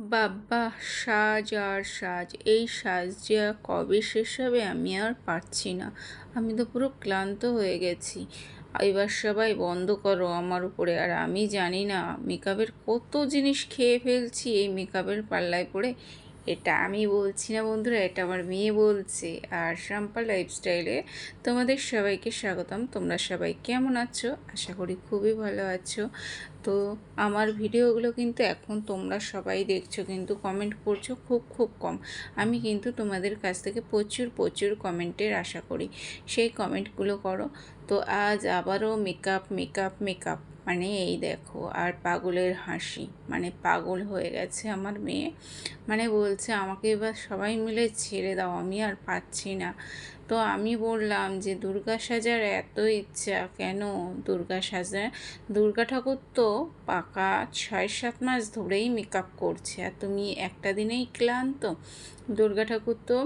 বাব্বা সাজ আর সাজ। এই সাজ যে কবে শেষ হবে আমি আর পারছি না। আমি তো পুরো ক্লান্ত হয়ে গেছি। এবার সবাই বন্ধ করো আমার উপরে। আর আমি জানি না, মেকআপের কত জিনিস খেয়ে ফেলছি এই মেকআপের পাল্লায় পড়ে। এটা আমি বলছি না বন্ধুরা, এটা আমার মেয়ে বলছে। আর শাম্পা লাইফস্টাইলে তোমাদের সবাইকে স্বাগতম। তোমরা সবাই কেমন আছো? আশা করি খুবই ভালো আছো। তো আমার ভিডিওগুলো কিন্তু এখন তোমরা সবাই দেখছ, কিন্তু কমেন্ট করছ খুব খুব কম। আমি কিন্তু তোমাদের কাছ থেকে প্রচুর প্রচুর কমেন্টের আশা করি। সেই কমেন্টগুলো করো। তো আজ আবারও মেকআপ মেকআপ মেকআপ মানে এই দেখো, আর পাগলের হাসি। মানে পাগল হয়ে গেছে আমার মেয়ে। মানে বলছে, আমাকে এবার সবাই মিলে ছেড়ে দাও, আমি আর পাচ্ছি না। তো আমি বললাম যে, দুর্গা সাজার এত ইচ্ছা, কেন দুর্গা সাজার? দুর্গা ঠাকুর তো পাকা ছয় সাত মাস ধরেই মেকআপ করছে, আর তুমি একটা দিনেই ক্লান্ত। দুর্গা ঠাকুর তো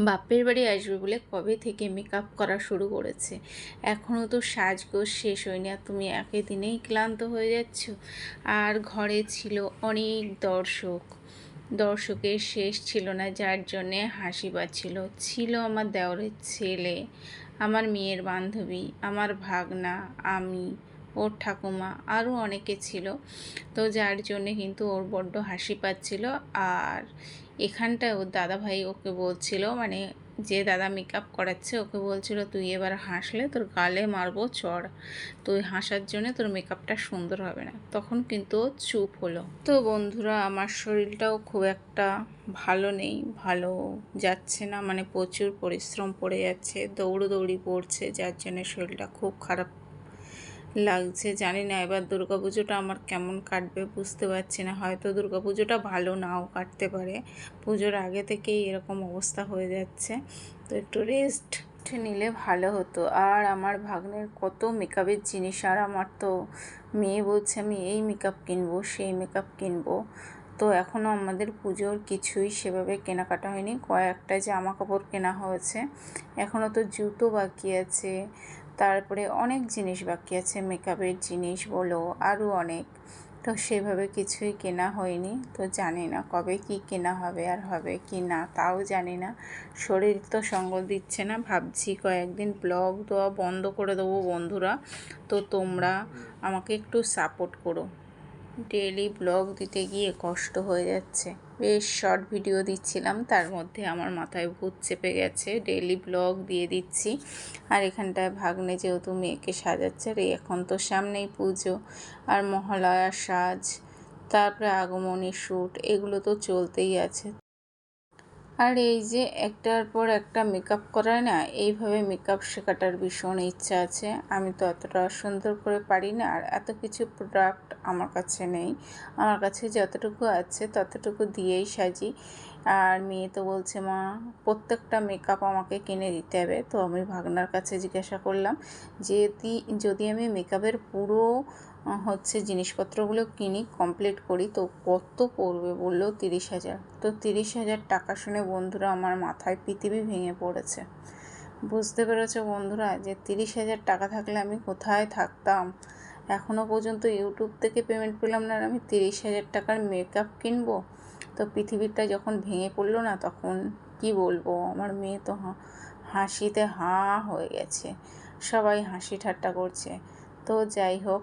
বাপের বাড়ি আসবে বলে কবে থেকে মেকআপ করা শুরু করেছে? এখনও তো সাজগোজ শেষ হয়নি আর তুমি একে দিনেই ক্লান্ত হয়ে যাচ্ছ। আর ঘরে ছিল অনেক দর্শক। দর্শকের শেষ ছিল না, যার জন্যে হাসি পাচ্ছিল। ছিল আমার দেওরের ছেলে, আমার মেয়ের বান্ধবী, আমার ভাগনা, আমি ওর ঠাকুমা আরও অনেকে ছিল। তো যার জন্যে কিন্তু ওর বড্ড হাসি পাচ্ছিল। আর এখানটায় ওর দাদা ভাই ওকে বলছিল মানে যে দাদা মেকআপ করাচ্ছে, ওকে বলছিল, তুই এবার হাসলে তোর গালে মারবো, চড়। তুই হাসার জন্য তোর মেকআপটা সুন্দর হবে না। তখন কিন্তু চুপ হলো। তো বন্ধুরা, আমার শরীরটাও খুব একটা ভালো নেই, ভালো যাচ্ছে না মানে প্রচুর পরিশ্রম পড়ে যাচ্ছে, দৌড়োদৌড়ি পড়ছে যার জন্য শরীরটা খুব খারাপ লাগছে, জানি না এবার দুর্গা পুজোটা আমার কেমন কাটবে বুঝতে পারছি না। হয়তো দুর্গা পুজোটা ভালো নাও কাটতে পারে। পুজোর আগে থেকেই এরকম অবস্থা হয়ে যাচ্ছে। তো একটু রেস্ট নিলে ভালো হতো। আর আমার ভাগ্নের কত মেকআপের জিনিস, আর আমার তো মেয়ে বলছে, আমি এই মেকআপ কিনবো, সেই মেকআপ কিনবো। তো এখনও আমাদের পুজোর কিছুই সেভাবে কেনাকাটা হয়নি। কয়েকটা জামা কাপড় কেনা হয়েছে। এখনও তো জুতো বাকি আছে। তারপরে অনেক জিনিস বাকি আছে। মেকআপের জিনিস বলো আরও অনেক। তো সেভাবে কিছুই কেনা হয়নি। তো জানি না কবে কি কেনা হবে আর হবে কি না, তাও জানি না। শরীর তো সঙ্গ দিচ্ছে না, ভাবছি কয়েকদিন ব্লগ দেওয়া বন্ধ করে দেবো বন্ধুরা। তো তোমরা আমাকে একটু সাপোর্ট করো। ডেলি ব্লগ দিতে গিয়ে কষ্ট হয়ে যাচ্ছে। বেশ শর্ট ভিডিও দিচ্ছিলাম, তার মধ্যে আমার মাথায় ভূত চেপে গেছে। ডেলি ব্লগ দিয়ে দিচ্ছি। আর এখানটায় ভাগ্নে যেহেতু মেয়েকে সাজাচ্ছে, আর এখন তো সামনেই পুজো, আর মহালয়ার সাজ, তারপরে আগমনী শ্যুট এগুলো তো চলতেই আছে। আর এই যে একটার পর একটা মেকআপ করায় না, এইভাবে মেকআপ শেখাটার ভীষণ ইচ্ছা আছে। আমি তো অতটা সুন্দর করে পারি না আর এত কিছু প্রোডাক্ট আমার কাছে নেই। আমার কাছে যতটুকু আছে ততটুকু দিয়েই সাজি। আর মেয়ে তো বলছে, মা, প্রত্যেকটা মেকআপ আমাকে কিনে দিতে হবে। তো আমি ভাগনার কাছে জিজ্ঞাসা করলাম যদি যদি আমি মেকআপের পুরো হচ্ছে জিনিসপত্রগুলো কিনি কমপ্লিট করি। তো কত পড়বে বলল তিরিশ হাজার। তো তিরিশ হাজার টাকা শুনে বন্ধুরা আমার মাথায় পৃথিবী ভেঙে পড়েছে। বুঝতে পেরেছ বন্ধুরা যে তিরিশ হাজার টাকা থাকলে আমি কোথায় থাকতাম? এখনও পর্যন্ত ইউটিউব থেকে পেমেন্ট পেলাম না আমি তিরিশ হাজার টাকার মেকআপ কিনবো? তো পৃথিবীটা যখন ভেঙে পড়ল না তখন কি বলব? আমার মেয়ে তো হাসিতে হাঁ হয়ে গেছে। সবাই হাসি ঠাট্টা করছে। তো যাই হোক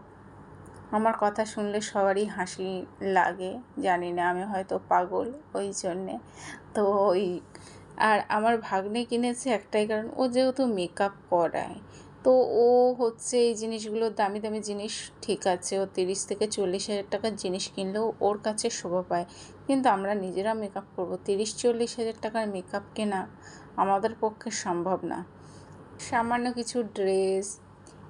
আমার কথা শুনলে সবারই হাসি লাগে, জানি না, আমি হয়তো পাগল ওই জন্যে। তো ওই, আর আমার ভাগ্নে কিনেছে একটাই কারণ, ও যেহেতু মেকআপ করায় তো ও হচ্ছে এই জিনিসগুলো দামি দামি জিনিস ঠিক আছে, ও তিরিশ থেকে চল্লিশ হাজার টাকার জিনিস কিনলেও ওর কাছে শোভা পায়। কিন্তু আমরা নিজেরা মেকআপ করব, তিরিশ চল্লিশ হাজার টাকার মেকআপ কেনা আমাদের পক্ষে সম্ভব না। সামান্য কিছু ড্রেস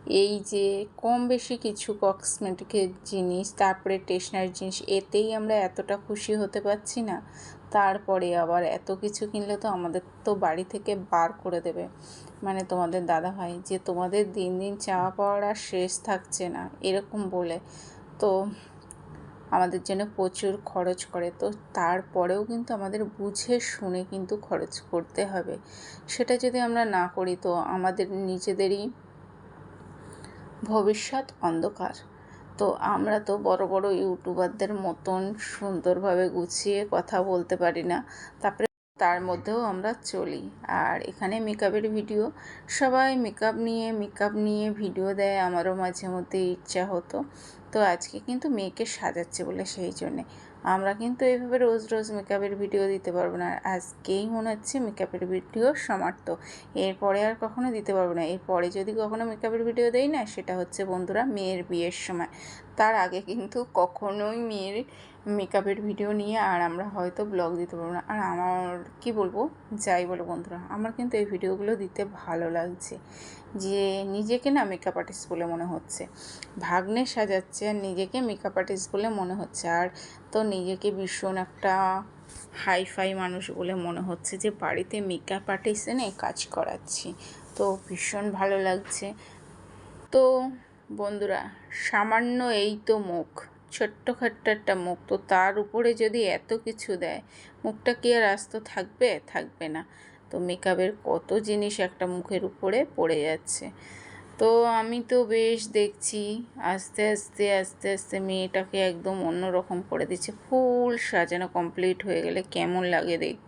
এই যে কম বেশি কিছু কসমেটিকের জিনিস, তারপরে স্টেশনারি জিনিস, এতেই আমরা এতটা খুশি হতে পারছি না। তারপরে আবার এত কিছু কিনলে তো আমাদের তো বাড়ি থেকে বার করে দেবে। মানে তোমাদের দাদা ভাই যে তোমাদের দিন দিন চাওয়া পাওয়ার আর শেষ থাকছে না, এরকম বলে। তো আমাদের জন্য প্রচুর খরচ করে। তো তারপরেও কিন্তু আমাদের বুঝে শুনে কিন্তু খরচ করতে হবে। সেটা যদি আমরা না করি, তো আমাদের নিজেদেরই ভবিষ্যৎ অন্ধকার। তো আমরা তো বড় বড় ইউটিউবারদের মতন সুন্দরভাবে গুছিয়ে কথা বলতে পারি না। তারপরে তার মধ্যেও আমরা চলি। আর এখানে মেকআপের ভিডিও। সবাই মেকআপ নিয়ে মেকআপ নিয়ে ভিডিও দেয়। আমারও মাঝে মধ্যে ইচ্ছা হতো। তো আজকে কিন্তু মেয়েকে সাজাচ্ছে বলে সেই জন্যে। আমরা কিন্তু এইভাবে রোজ রোজ মেকআপের ভিডিও দিতে পারব না। আজকেই মনে হচ্ছে মেকআপের ভিডিও সমাপ্ত। এরপরে আর কখনো দিতে পারব না। এরপরে যদি কখনো মেকআপের ভিডিও দেই না, সেটা হচ্ছে বন্ধুরা মেয়ের বিয়ের সময়। তার আগে কিন্তু কখনোই মেয়ের মেকআপের ভিডিও নিয়ে আর আমরা হয়তো ব্লগ দিতে পারব না। আর আমার কি বলব? যাই বলো বন্ধুরা, আমার কিন্তু এই ভিডিওগুলো দিতে ভালো লাগছে। যে নিজেকে না মেকআপ আর্টিস্ট বলে মনে হচ্ছে। ভাগ্নে সাজাচ্ছে আর নিজেকে মেকআপ আর্টিস্ট বলে মনে হচ্ছে। আর তো নিজেকে ভীষণ একটা হাইফাই মানুষ বলে মনে হচ্ছে যে বাড়িতে মেকআপ আর্টিস্ট এনে কাজ করাচ্ছি। তো ভীষণ ভালো লাগছে। তো বন্ধুরা, সামান্য এই তো মুখ ছোট্ট ছোট্টখাট্ট একটা মুখ, তো তার উপরে যদি এত কিছু দেয়, মুখটা কি আর আস্ত থাকবে? থাকবে না। তো মেকআপের কত জিনিস একটা মুখের উপরে পড়ে যাচ্ছে। তো আমি তো বেশ দেখছি আস্তে আস্তে আস্তে আস্তে মেয়েটাকে একদম অন্যরকম করে দিচ্ছে। ফুল সাজানো কমপ্লিট হয়ে গেলে কেমন লাগে দেখব?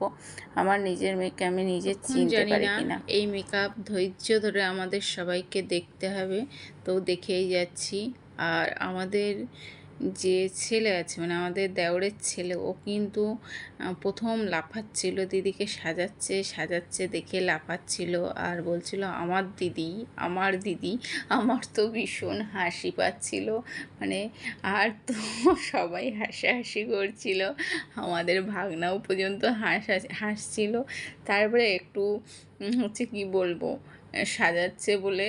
আমার নিজের মেয়েকে আমি নিজে চিনতে পারি কিনা। এই মেকআপ ধৈর্য ধরে আমাদের সবাইকে দেখতে হবে। তো দেখেই যাচ্ছি। আর আমাদের যে ছেলে আছে মানে আমাদের দেওরের ছেলে, ও কিন্তু প্রথম লাফাচ্ছিল দিদিকে সাজাচ্ছে সাজাচ্ছে দেখে লাফাচ্ছিল আর বলছিল, আমার দিদি আমার দিদি, আমার তো ভীষণ হাসি পাচ্ছিল। মানে আর তো সবাই হাসাহাসি করছিল, আমাদের ভাগনাও পর্যন্ত হাসা, হাসছিল। তারপরে একটু হচ্ছে কি বলব সাজাচ্ছে বলে।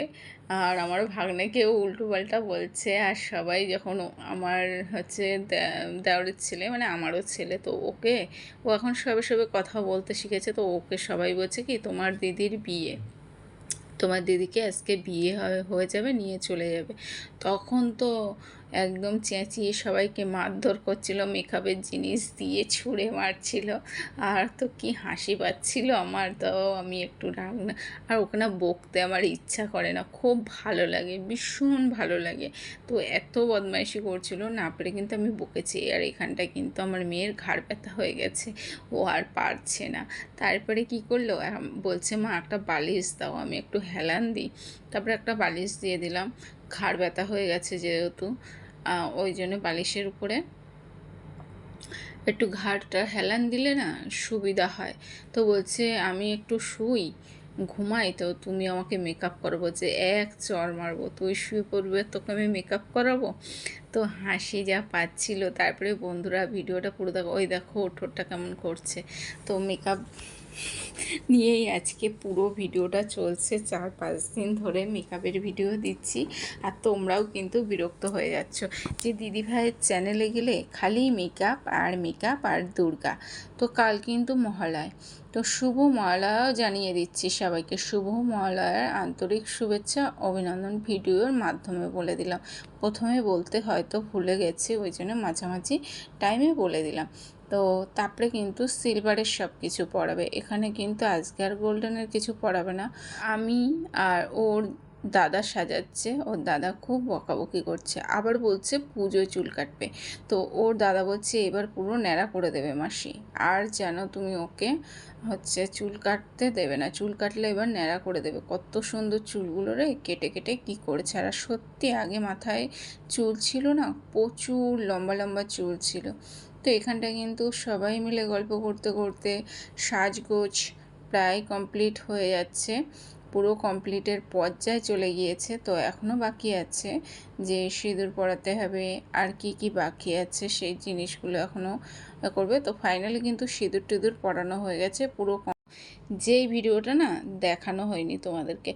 আর আমার ভাগ্নেকেও উল্টো পাল্টা বলছে, আর সবাই যখন আমার হচ্ছে দেওয়ারের ছেলে মানে আমারও ছেলে তো ওকে, ও এখন সবে সবে কথা বলতে শিখেছে, তো ওকে সবাই বলছে কি, তোমার দিদির বিয়ে, তোমার দিদিকে আজকে বিয়ে হয়ে যাবে, নিয়ে চলে যাবে। তখন তো একদম চেঁচিয়ে সবাইকে মারধর করছিল মেকআপের জিনিস দিয়ে ছুঁড়ে মারছিল। আর তো কি হাসি পাচ্ছিল আমার তো আমি একটু রাগ না আর ওখানে বকতে আমার ইচ্ছা করে না, খুব ভালো লাগে, ভীষণ ভালো লাগে। তো এত বদমাইশি করছিল, না পেরে কিন্তু আমি বকেছি। আর এখানটায় কিন্তু আমার মেয়ের ঘাড় ব্যথা হয়ে গেছে, ও আর পারছে না। তারপরে কি করল? বলছে, মা, একটা বালিশ দাও, আমি একটু হেলান দিই। তারপরে একটা বালিশ দিয়ে দিলাম। ঘাড় ব্যথা হয়ে গেছে যেহেতু ওই জন্য বালিশের উপরে। একটু ঘাড়টা হেলান দিলে না সুবিধা হয়। তো বলছে, আমি একটু শুই, ঘুমাই তো, তুমি আমাকে মেকআপ করব। যে, এক চর মারবো, তুই শুয়ে পড়বে, তোকে আমি মেকআপ করাবো? তো হাসি যা পাচ্ছিল, তারপরে বন্ধুরা ভিডিওটা পুরো দেখো, ওই দেখো ঠোঁটটা কেমন করছে। তো মেকআপ নিয়েই আজকে পুরো ভিডিওটা চলছে, চার পাঁচ দিন ধরে মেকআপের ভিডিও দিচ্ছি। আর তোমরাও কিন্তু বিরক্ত হয়ে যাচ্ছ যে দিদিভাইয়ের চ্যানেলে গেলে খালি মেকআপ আর মেকআপ আর দুর্গা। তো কাল কিন্তু মহালয়। তো শুভ মহালয়াও জানিয়ে দিচ্ছি সবাইকে। শুভ মহালয়ার আন্তরিক শুভেচ্ছা, অভিনন্দন ভিডিওর মাধ্যমে বলে দিলাম। প্রথমে বলতে হয়তো ভুলে গেছি, ওই জন্য মাঝামাঝি টাইমে বলে দিলাম। তো তারপরে কিন্তু সিলভারের সব কিছু পড়াবে। এখানে কিন্তু আজকে আর গোল্ডেনের কিছু পড়াবে না। আমি আর ওর দাদা সাজাচ্ছে, ওর দাদা খুব বকাবকি করছে, আবার বলছে পুজোয় চুল কাটবে। তো ওর দাদা বলছে, এবার পুরো ন্যাড়া করে দেবে মাসি। আর যেন তুমি ওকে হচ্ছে চুল কাটতে দেবে না, চুল কাটলে এবার ন্যাড়া করে দেবে। কত সুন্দর চুলগুলো রে, কেটে কেটে কি করেছে। আর সত্যি আগে মাথায় চুল ছিল না, প্রচুর লম্বা লম্বা চুল ছিল। তো এখানটা কিন্তু সবাই মিলে গল্প করতে করতে সাজগোজ প্রায় কমপ্লিট হয়ে যাচ্ছে। পুরো কমপ্লিটের পর্যায়ে চলে গিয়েছে। তো এখনও বাকি আছে যে সিঁদুর পরাতে হবে, আর কি কি বাকি আছে সেই জিনিসগুলো এখনও করবে। তো ফাইনালি কিন্তু সিঁদুর টিঁদুর পরানো হয়ে গেছে পুরো যেই ভিডিওটা না দেখানো হয়নি তোমাদেরকে।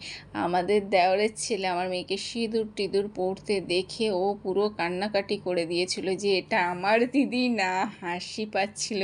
আমাদের দেওয়ারের ছেলে আমার মেয়েকে সিঁদুর টিঁদুর পড়তে দেখে ও পুরো কান্নাকাটি করে দিয়েছিল যে, এটা আমার দিদি না। হাসি পাচ্ছিল